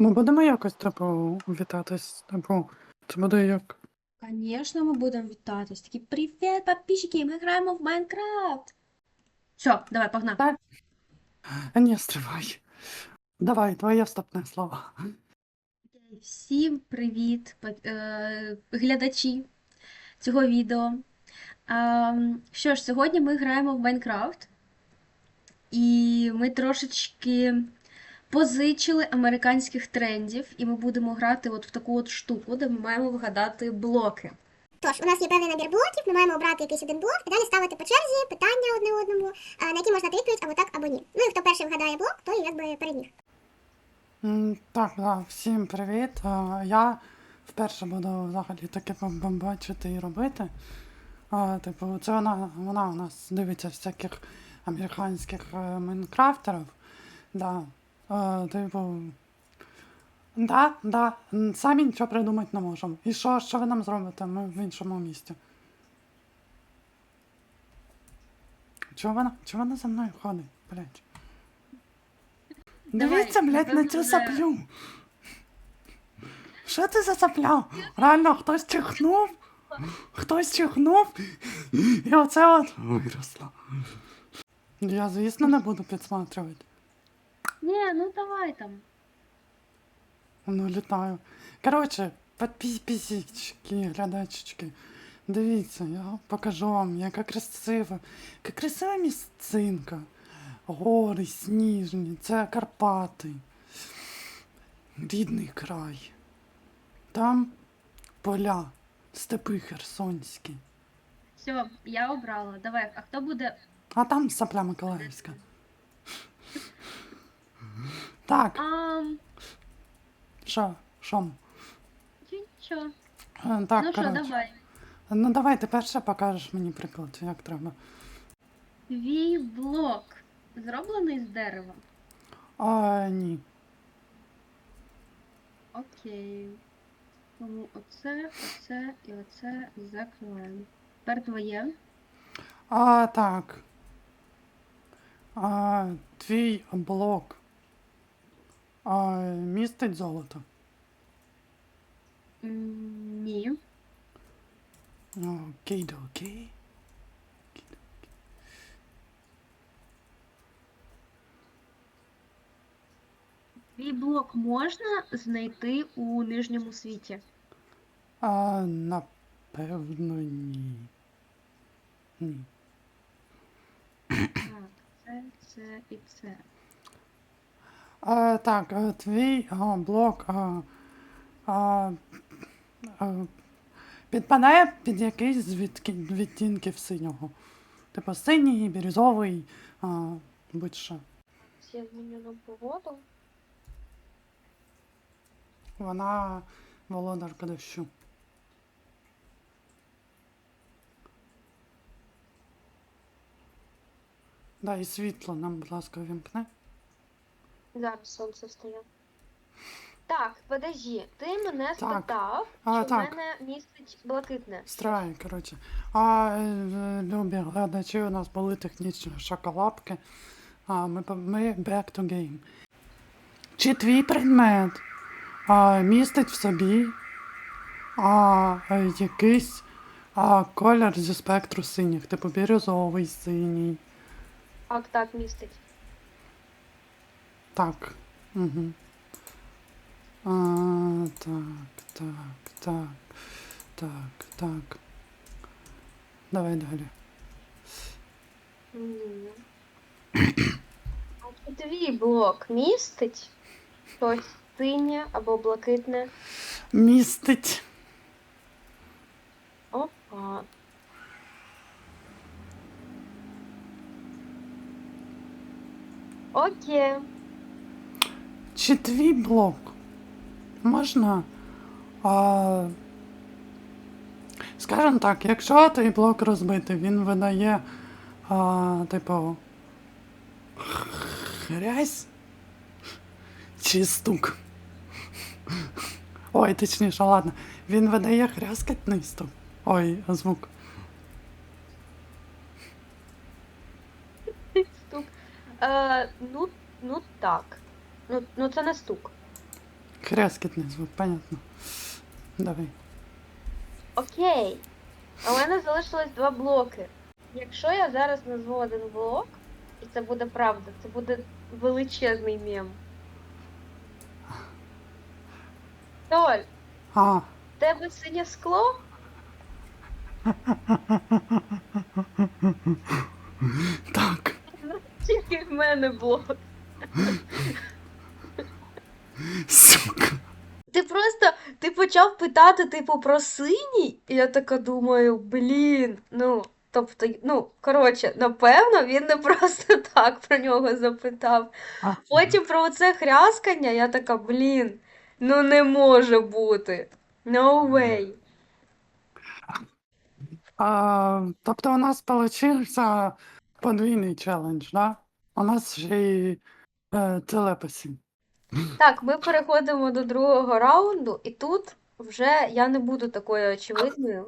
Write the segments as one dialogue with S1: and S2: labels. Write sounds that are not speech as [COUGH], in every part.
S1: Ми будемо якось, типу, вітатись, типу, це буде як.
S2: Звісно, ми будемо вітатись. Такі привіт, підписчики, ми граємо в Майнкрафт. Все, давай, погнали.
S1: Так. Ні, стривай. Давай, твоє вступне слово.
S2: Всім привіт, е, глядачі цього відео. Що ж, сьогодні ми граємо в Майнкрафт, і ми трошечки позичили американських трендів, і ми будемо грати от в таку от штуку, де ми маємо вгадати блоки.
S3: Тож, у нас є певний набір блоків, ми маємо обрати якийсь один блок і далі ставити по черзі питання одне одному, на які можна відповідь або так, або ні. Ну і хто перший вгадає блок, той якби переміг.
S1: М, Так, да, всім привіт. Я вперше буду взагалі таке бачити і робити. Типу, це вона, вона у нас дивиться всяких американських е, майнкрафтерів. Да. Е, Типу. Да, да. Самі нічого придумати не можемо. І що, що ви нам зробите? Ми в іншому місті. Чого вона, чого вона за мною ходить, блядь?
S2: Давай,
S1: Дивіться, блядь, на цю саплю. Що це за сапля? Реально, хтось чихнув? Хтось чихнув? І оце от виросло. Я, звісно, не буду підсматривати.
S2: Ні, ну давай там.
S1: Ну, літаю. Коротше, підписчики, глядачечки. Дивіться, я покажу вам, яка красива, яка красива місцинка. Гори, сніжні, це Карпати. Рідний край. Там поля, степи херсонські.
S2: Все, я обрала. Давай, а хто буде
S1: А там сапля Миколаївська. Так,
S2: А,
S1: що, що?
S2: нічого.
S1: Е, Так,
S2: ну що,
S1: коротше.
S2: давай.
S1: Ну давай ти перше покажеш мені приклад, як треба.
S2: Твій блок зроблений з дерева.
S1: А, ні.
S2: Окей. Тому оце, оце і оце закриваємо. Тепер твоє.
S1: А, так. А, твій блок. А, містить золото.
S2: М, Ні.
S1: Окей, да окей.
S2: Твій блок можна знайти у нижньому світі.
S1: А, напевно, ні. Ні.
S2: Так, це, це і це.
S1: А, так, твій а, блок а, а, а, підпадає під якийсь з відтінків синього. Типу синій, бірюзовий, а, будь-що.
S2: Я зміню на погоду.
S1: Вона володарка дощу. Да, і світло нам, будь ласка, вімкне.
S4: Зараз сонце встає. Так, подожди, ти мене спитав,
S1: А,
S4: чи в
S1: так.
S4: мене містить блакитне.
S1: Страй, коротше. А е, любі глядачі, у нас були технічні шоколадки. А, ми, ми back to game. Чи твій предмет а, містить в собі а, е, якийсь а, колір зі спектру синіх, типу бірюзовий, синій.
S4: Так, так, містить.
S1: Так. Угу. А, так, так, так, так, так. Давай далі.
S4: Ні. А чи твій блок містить щось синє або блакитне?
S1: Містить.
S4: Опа. Окей.
S1: Чи твій блок можна. А, скажімо так, якщо твій блок розбитий, він видає, а, типу, грязь чи стук. Ой, точніше, ладно. Він видає хряскатний стук. Ой, звук.
S4: Стук. Е, ну, ну так. Ну, ну це не стук.
S1: Крескітний звук, понятно. Давай.
S4: Окей. У мене залишилось два блоки. Якщо я зараз назву один блок, і це буде правда, це буде величезний мем. Толь,
S1: А,
S4: в тебе синє скло?
S1: так.
S4: Тільки в мене блок.
S1: Сука.
S4: Ти просто ти почав питати, типу, про синій, і я така думаю, блін, ну, тобто, ну, коротше, напевно, він не просто [LAUGHS] так про нього запитав.
S1: А,
S4: Потім про це хряскання, я така, блін, ну не може бути. No way.
S1: а, тобто у нас получився подвійний челендж, да? У нас ще й е, телепасі.
S4: Так, ми переходимо до другого раунду, і тут вже я не буду такою очевидною.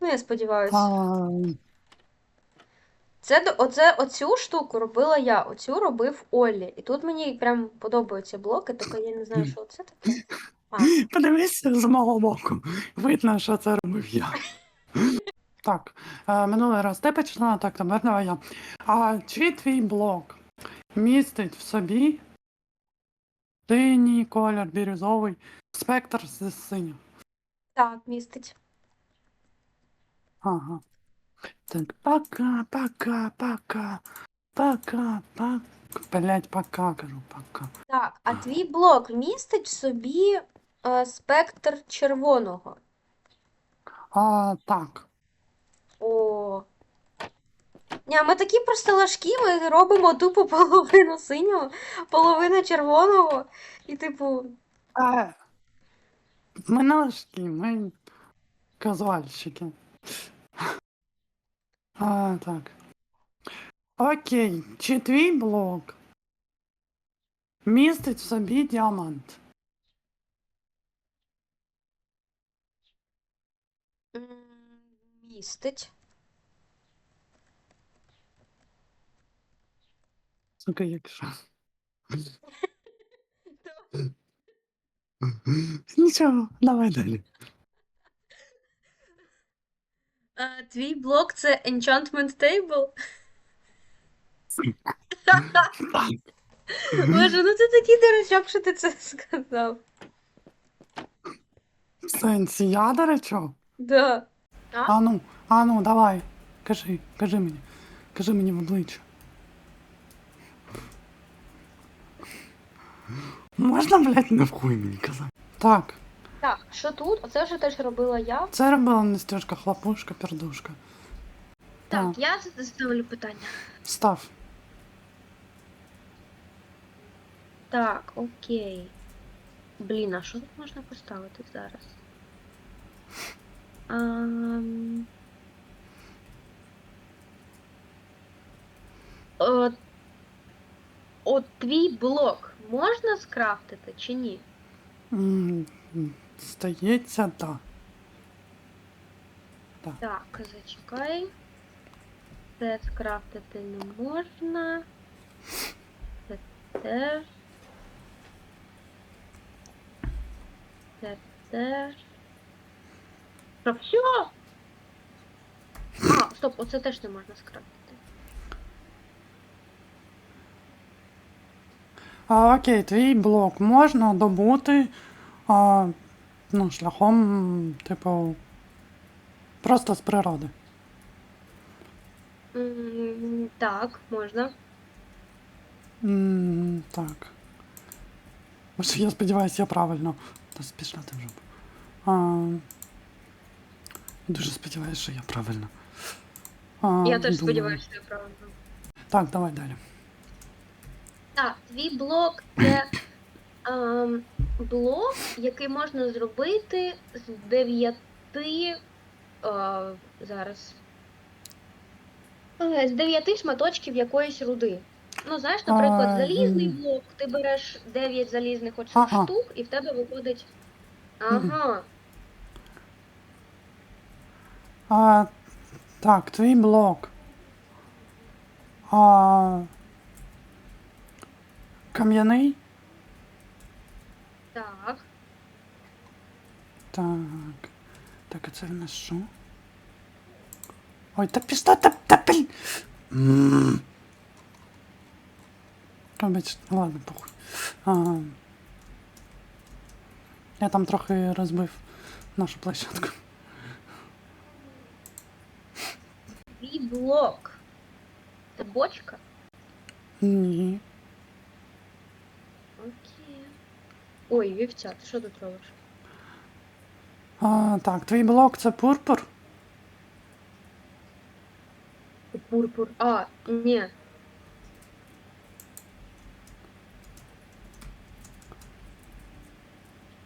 S4: Ну, я сподіваюся. Це, до- оце, оцю штуку робила я, оцю робив Оллі. І тут мені прям подобаються блоки, тільки я не знаю, що це таке. А,
S1: подивися з мого боку. Видно, що це робив я. Так, е, минулий раз ти почала, так, тепер давай я. А чи твій блок містить в собі синій колір, бірюзовий, спектр з синім?
S4: так, містить.
S1: Ага. Так, пока, пока, пока, пока, пока. Блять, пока, кажу, пока.
S4: Так, а твій блок містить в собі е, спектр червоного.
S1: А, так.
S4: О. Ні, ми такі просто лажки, ми робимо тупо половину синього, половину червоного. І типу,
S1: А, ми налажки, ми казуальщики. А, так. Окей, чи твій блок містить в собі діамант?
S4: містить.
S1: Сука, якщо. Нічого, давай далі.
S4: А, твій блок це Enchantment Table? Боже, ну ти такий дурачок, що ти це сказав.
S1: В сенсі, я дурачок?
S4: Да.
S1: А ну, а ну, давай. Кажи, кажи мені. Кажи мені в обличчя. Можна, блядь, не в мені казати? Так,
S4: Так, що тут? Оце вже теж робила я.
S1: це робила Настюшка, хлопушка, пердушка.
S4: Так,
S1: Так.
S4: я ставлю питання.
S1: Став.
S4: Так, окей. Блін, а що тут можна поставити зараз? Ам... От, от твій блок можна скрафтити чи ні?
S1: М, Здається, так.
S4: Так, зачекай. Це скрафтити не можна. Це теж. Це теж. Що, все? А, стоп, оце теж не можна скрафтити.
S1: А, окей, твій блок можна добути а, ну, шляхом, типу, просто з природи.
S4: М, Так, можна.
S1: М, так. Ось я сподіваюся, я правильно. Та пішла ти вже. А, дуже сподіваюся, що я правильно. А,
S4: Я теж
S1: думаю.
S4: сподіваюся, що я правильно.
S1: Так, давай далі.
S4: Так, твій блок це ем, блок, який можна зробити з дев'яти. Е, зараз. Е, З дев'яти шматочків якоїсь руди. Ну, знаєш, наприклад,
S1: А,
S4: залізний блок, ти береш 9 залізних оцих
S1: Ага.
S4: штук, і в тебе виходить. Ага.
S1: А, так, твій блок. А, кам'яний?
S4: Так.
S1: Так. Так, а це в нас що? Ой, та пішла, та, та блін. М. Вибач, ладно, похуй. А, я там трохи розбив нашу площадку.
S4: Твій блок. Це бочка?
S1: Ні.
S4: Ой, вівця, ти що тут робиш?
S1: А, так, твій блок це пурпур.
S4: Пурпур. А, ні.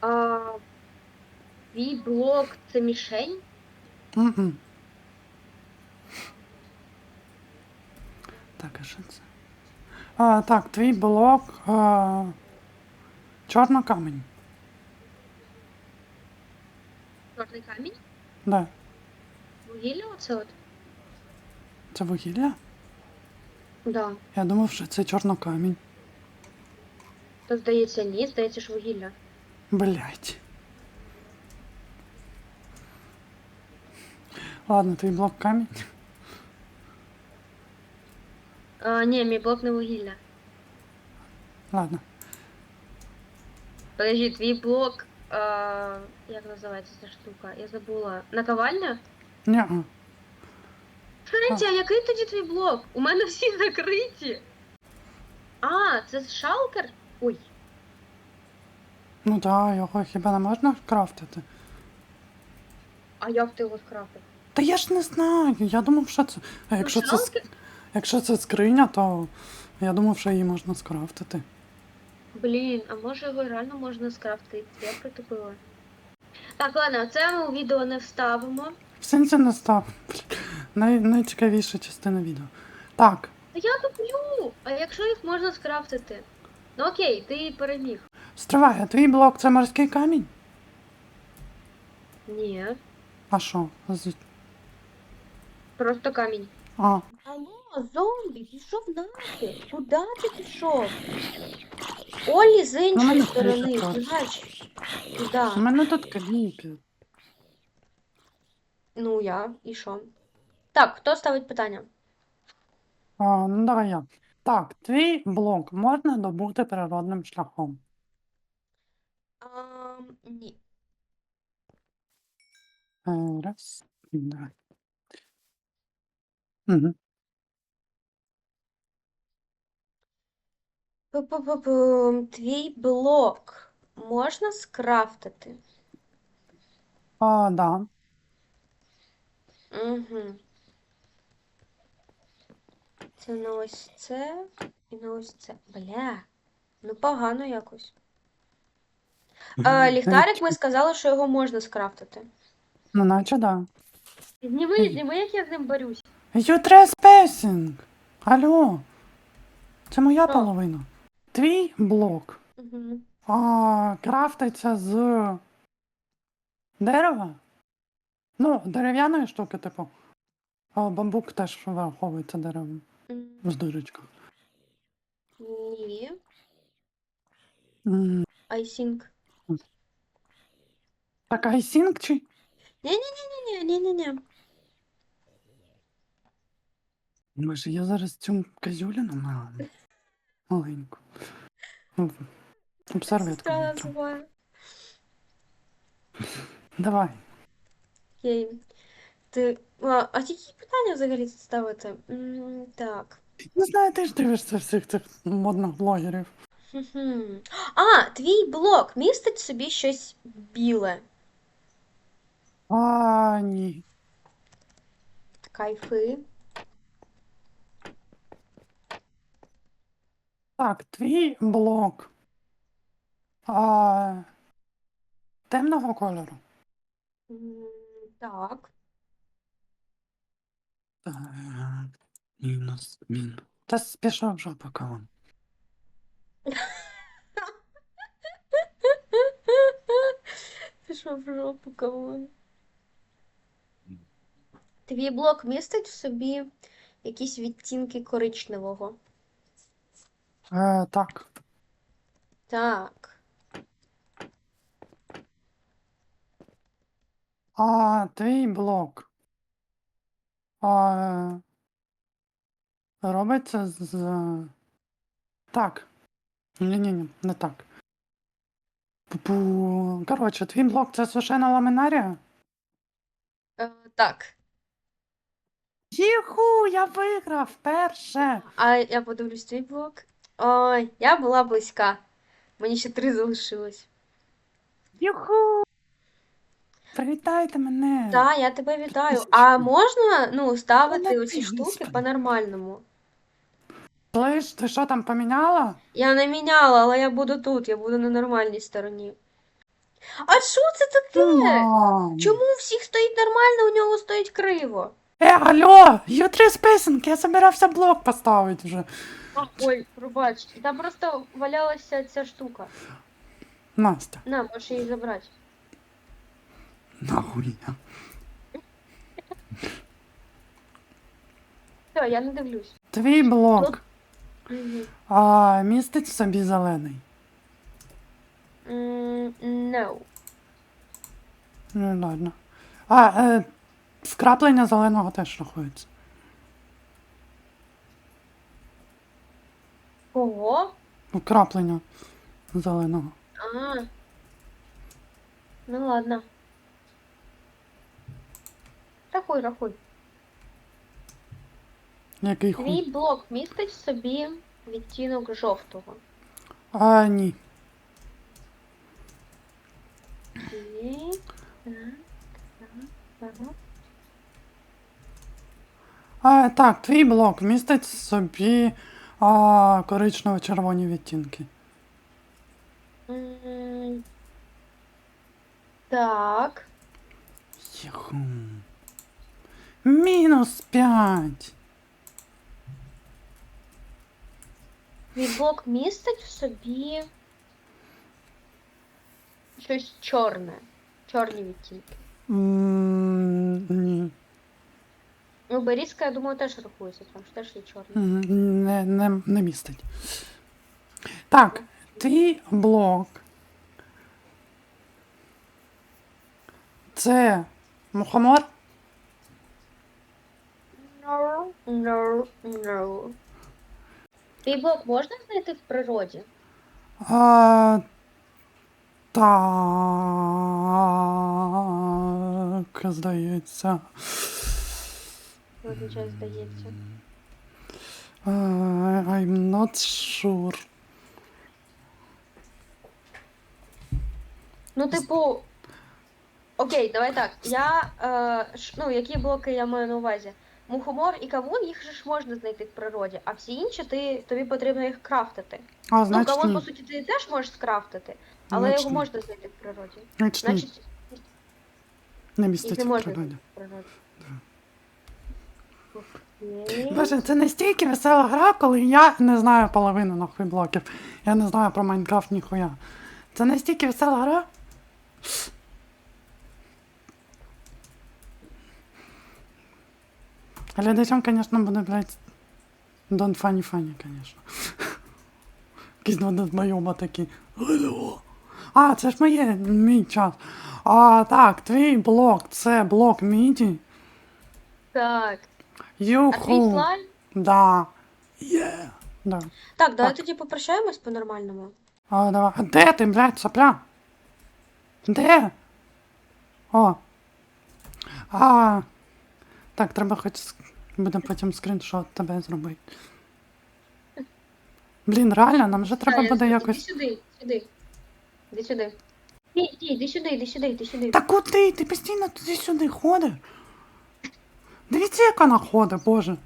S4: А, твій блок це мішень?
S1: Мгм. Так, а що це? А, так, твій блок. А, чорна камінь.
S4: Чорний камінь?
S1: Да.
S4: Вугілля оце от?
S1: Це вугілля?
S4: Да.
S1: Я думав, що це чорнокамінь.
S4: То здається, ні, здається, що вугілля.
S1: Блять. Ладно, твій блок камінь.
S4: А, ні, мій блок не вугілля.
S1: Ладно.
S4: Подожди, твій блок. А, як називається ця штука? Я забула. Наковальня?
S1: Ні.
S4: Френці, а який тоді твій блок? У мене всі закриті. А, це шалкер? Ой.
S1: Ну так, його хіба не можна крафтити?
S4: А як ти його скрафтив?
S1: Та я ж не знаю. Я думав, що це. А якщо це, ск- якщо це скриня, то я думав, що її можна скрафтити.
S4: Блін, а може його реально можна скрафтити? Я притупила. Так, ладно, це ми у відео не вставимо.
S1: В сенсі не став. Най, найцікавіша частина відео. Так,
S4: Та я туплю! А якщо їх можна скрафтити? Ну окей, ти переміг.
S1: стривай, а твій блок це морський камінь?
S4: Ні,
S1: А що? З-
S4: просто камінь.
S1: А,
S4: Алло, зомбі, пішов нахер. Куди ти пішов? Олі з
S1: Ну,
S4: іншої
S1: мене
S4: сторони,
S1: кричать.
S4: бігач.
S1: у мене тут кліпі.
S4: Ну я, і що? Так, хто ставить питання?
S1: А, ну давай я. Так, твій блок можна добути природним шляхом.
S4: А, ні.
S1: Е, Раз, два. Угу.
S4: Пу-пу-пу-пу. Твій блок можна скрафтити?
S1: А, да.
S4: Угу. Це на ось це і на ось це. Бля. Ну погано якось. А, ліхтарик ми сказали, що його можна скрафтити.
S1: Ну, наче да.
S4: Зніми, зніми, як я з ним борюсь.
S1: You trespassing! Алло. Це моя половина. Твій блок.
S4: Угу.
S1: А, крафтиться з дерева? Ну, дерев'яної штуки, типу. А, бамбук теж враховується деревом. З дирочкою.
S4: Ні. I.
S1: Так, айсінг чи?
S4: Ні-ні-ні-ні-ні-ні.
S1: Може, я зараз цю козюліну мала маленьку. Обсервітку.
S4: Це
S1: витру.
S4: називає.
S1: Давай.
S4: Окей. Ти. А, а які питання взагалі ставити? М, Так.
S1: Не знаю, ти ж дивишся всіх цих модних блогерів.
S4: А, твій блок містить в собі щось біле.
S1: А, ні.
S4: Кайфи.
S1: Так, твій блок. А, темного кольору.
S4: М, Так.
S1: Так. Мінус, мінус. Та спішав вже поки вам.
S4: Пішов в жопу кавун. Твій блок містить в собі якісь відтінки коричневого.
S1: Е, так.
S4: Так.
S1: А твій блок. А, робиться з. Так. Ні-ні-ні, не так. Пу-пу. Коротше, твій блок це сушена ламинарія?
S4: Е, так.
S1: Юху, я виграв перше.
S4: А я подивлюсь твій блок. Ой, я була близька. Мені ще три залишилось.
S1: Юху. Привітайте мене.
S4: Так, я тебе вітаю. А можна, ну, ставити
S1: Вона
S4: оці штуки по-нормальному?
S1: Слиш, ти що там поміняла?
S4: Я не міняла, але я буду тут, я буду на нормальній стороні. А що це таке? Чому у всіх стоїть нормально, у нього стоїть криво?
S1: Е, алло, Ю3 спейсинг, я собирався блок поставити вже.
S4: Ой, пробач, там просто валялася ця штука.
S1: Настя,
S4: На, можеш її забрати.
S1: нахуй.
S4: Все, я не дивлюсь.
S1: Твій блок
S4: Мгм.
S1: а, містить в собі зелений.
S4: М, No.
S1: Ну, ладно. А, е, вкраплення зеленого теж рахується.
S4: Кого?
S1: Вкраплення зеленого.
S4: А. Ну ладно. Рахуй, рахуй.
S1: Який хуй.
S4: Твій блок містить в собі відтінок жовтого.
S1: А, ні.
S4: І... Так, так, ага.
S1: А, так, твій блок містить в собі а, коричнево-червоні відтінки.
S4: М, Так.
S1: Єху. Мінус 5.
S4: Твій блок містить в собі щось чорне. Чорні відтінки. Ну, берізка, я думаю, теж рахується, тому що теж є чорний.
S1: Не, не, не містить. Так, твій блок. Це мухомор?
S4: No, no, no. Твій блок можна знайти в природі?
S1: А, так, здається.
S4: Означає, здається.
S1: А, I'm not sure.
S4: Ну, типу. Окей, давай так. Я. Е, ш- ну, які блоки я маю на увазі? Мухомор і кавун, їх же ж можна знайти в природі, а всі інші ти, тобі потрібно їх крафтити.
S1: А,
S4: Ну,
S1: значить,
S4: кавун, по
S1: ні.
S4: суті, ти теж можеш скрафтити, але
S1: Значить,
S4: його
S1: ні.
S4: можна знайти в природі.
S1: Значить, ні.
S4: Значить,
S1: не
S4: їх
S1: містить в
S4: можна
S1: природі.
S4: знайти в природі.
S1: Боже, це настільки весела гра, коли я не знаю половину нахуй блоків. Я не знаю про Майнкрафт ніхуя. Це настільки весела гра. Глядачам, звісно, буде, блядь, Дон Фані Фані, звісно. Якісь два такі. А, це ж моє, мій час. А, так, твій блок, це блок міді.
S4: Так. А твій
S1: Юху.
S4: слайм?
S1: Да. Є. Да.
S4: Так, давай
S1: Так.
S4: тоді попрощаємось по-нормальному.
S1: А, давай. А де ти, блядь, сопля? Де? О. А. Так, треба хоч с- буде потім скріншот тебе зробити. Блін, реально, нам вже треба буде якось.
S4: Іди сюди, сюди. Іди сюди. Ні, ні, іди сюди, іди сюди, іди сюди.
S1: Та куди? Ти постійно туди-сюди ходиш? Дивіться, як вона ходить, боже.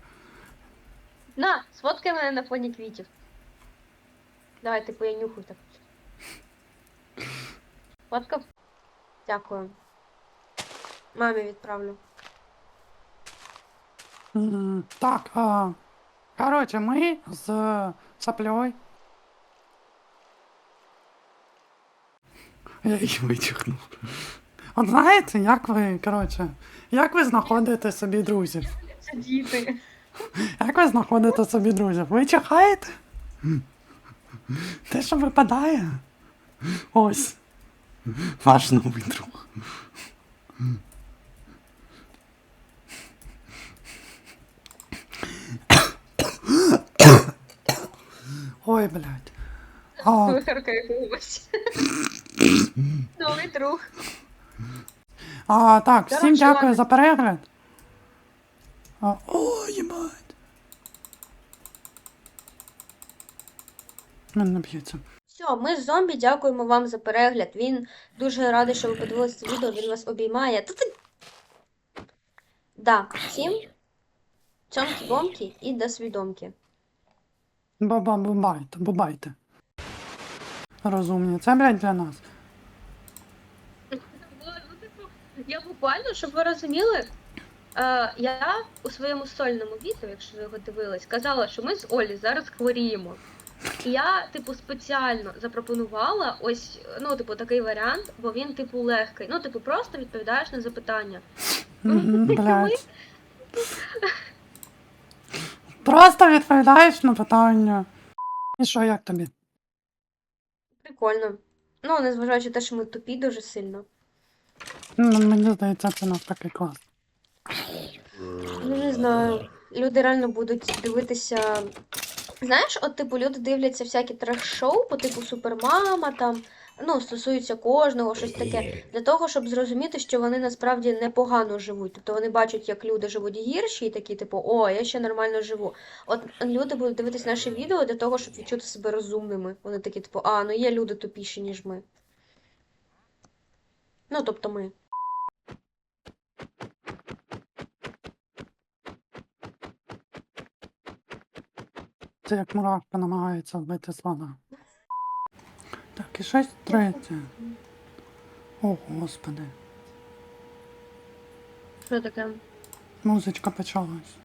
S4: На, сфоткай мене на фоні квітів. Давай, типу, я нюхаю так. Фоткав? Дякую. Мамі відправлю.
S1: М, Так, а, коротше, ми з соплею. Я її витягнув. От знаєте, як ви, коротше, як ви знаходите собі друзів?
S4: Діти.
S1: Як ви знаходите собі друзів? Ви чихаєте? Те, що випадає? Ось. Ваш новий друг. Ой, блядь.
S4: Вихаркай губач. Новий друг
S1: а, так, всім
S4: Коротше,
S1: дякую
S4: ладно.
S1: за перегляд. А, о, їбать. Мене не б'ється.
S4: Все, ми з зомбі дякуємо вам за перегляд. Він дуже радий, що ви подивилися це відео, він вас обіймає. Та ти... Да, всім цьомки-бомки і до свідомки.
S1: Баба, бубайте, бубайте. Розумні. Це, блядь, для нас.
S4: Я буквально, щоб ви розуміли, е, я у своєму сольному відео, якщо ви його дивились, казала, що ми з Олі зараз хворіємо. І я, типу, спеціально запропонувала ось, ну, типу, такий варіант, бо він, типу, легкий. Ну, типу, просто відповідаєш на запитання.
S1: Блядь. Просто відповідаєш на питання. І що, як тобі?
S4: Прикольно. Ну, незважаючи на те, що ми тупі дуже сильно.
S1: Ну, мені здається, це навпаки клас.
S4: Ну, не знаю. Люди реально будуть дивитися. Знаєш, от, типу, люди дивляться всякі треш-шоу по типу Супермама, там, ну, стосується кожного, щось таке, для того, щоб зрозуміти, що вони насправді непогано живуть. Тобто вони бачать, як люди живуть гірші, і такі, типу, о, я ще нормально живу. От люди будуть дивитись наше відео для того, щоб відчути себе розумними. Вони такі, типу, а, ну є люди тупіші, ніж ми. Ну, тобто ми.
S1: Це як муравка намагається вбити слона. Так, і щось третє. О, господи.
S4: Що таке?
S1: Музичка почалась.